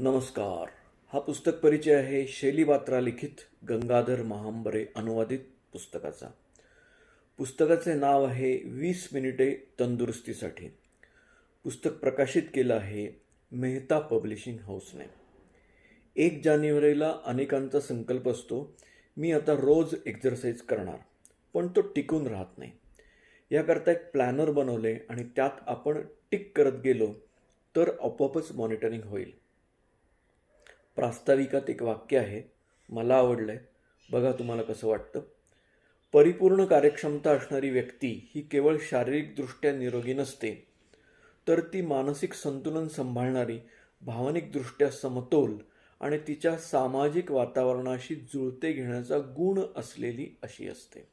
नमस्कार. हा पुस्तक परिचय आहे शैली बात्रा लिखित गंगाधर महांबरे अनुवादित पुस्तकाचा. पुस्तकाचे नाव आहे वीस मिनिटे तंदुरुस्तीसाठी. पुस्तक प्रकाशित केलं आहे मेहता पब्लिशिंग हाऊसने. एक जानेवारीला अनेकांचा संकल्प असतो मी आता रोज एक्झरसाईज करणार पण तो टिकून राहत नाही. याकरता एक प्लॅनर बनवले आणि त्यात आपण टिक करत गेलो तर आपोआपच मॉनिटरिंग होईल. प्रास्ताविकात एक वाक्य आहे. मला आवडलं आहे बघा तुम्हाला कसं वाटतं. परिपूर्ण कार्यक्षमता असणारी व्यक्ती ही केवळ शारीरिकदृष्ट्या निरोगी नसते तर ती मानसिक संतुलन सांभाळणारी भावनिकदृष्ट्या समतोल आणि तिच्या सामाजिक वातावरणाशी जुळते घेण्याचा गुण असलेली अशी असते.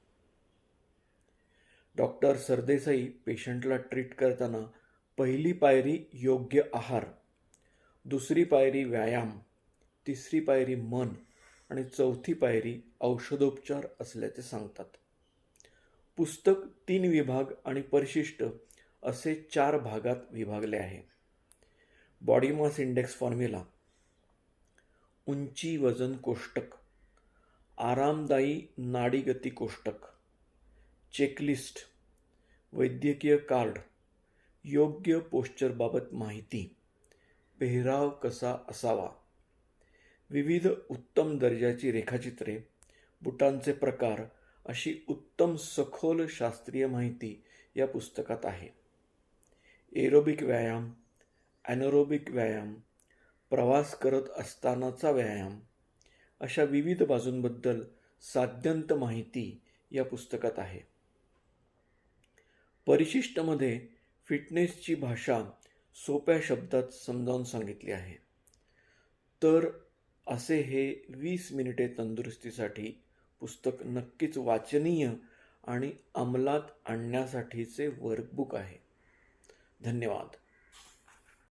डॉक्टर सरदेसाई पेशंटला ट्रीट करताना पहिली पायरी योग्य आहार दुसरी पायरी व्यायाम तिसरी पायरी मन आणि चौथी पायरी औषधोपचार असल्याचे सांगतात. पुस्तक तीन विभाग आणि परिशिष्ट असे चार भागात विभागले आहे. बॉडी मास इंडेक्स फॉर्म्युला उंची वजन कोष्टक. आरामदायी नाडीगती कोष्टक. चेकलिस्ट वैद्यकीय कार्ड. योग्य पोश्चरबाबत माहिती. पेहराव कसा असावा? विविध उत्तम दर्जाची रेखाचित्रे बुटांचे प्रकार अशी उत्तम सखोल शास्त्रीय माहिती या पुस्तकात आहे. एरोबिक व्यायाम ॲनोरोबिक व्यायाम प्रवास करत असतानाचा व्यायाम अशा विविध बाजूंबद्दल साध्यंत माहिती या पुस्तकात आहे. परिशिष्टमध्ये फिटनेसची भाषा सोप्या शब्दात समजावून सांगितली आहे. तर असे हे वीस मिनिटे तंदुरुस्तीसाठी पुस्तक नक्कीच वाचनीय आणि अंमलात आणण्यासाठीचे वर्कबुक आहे. धन्यवाद.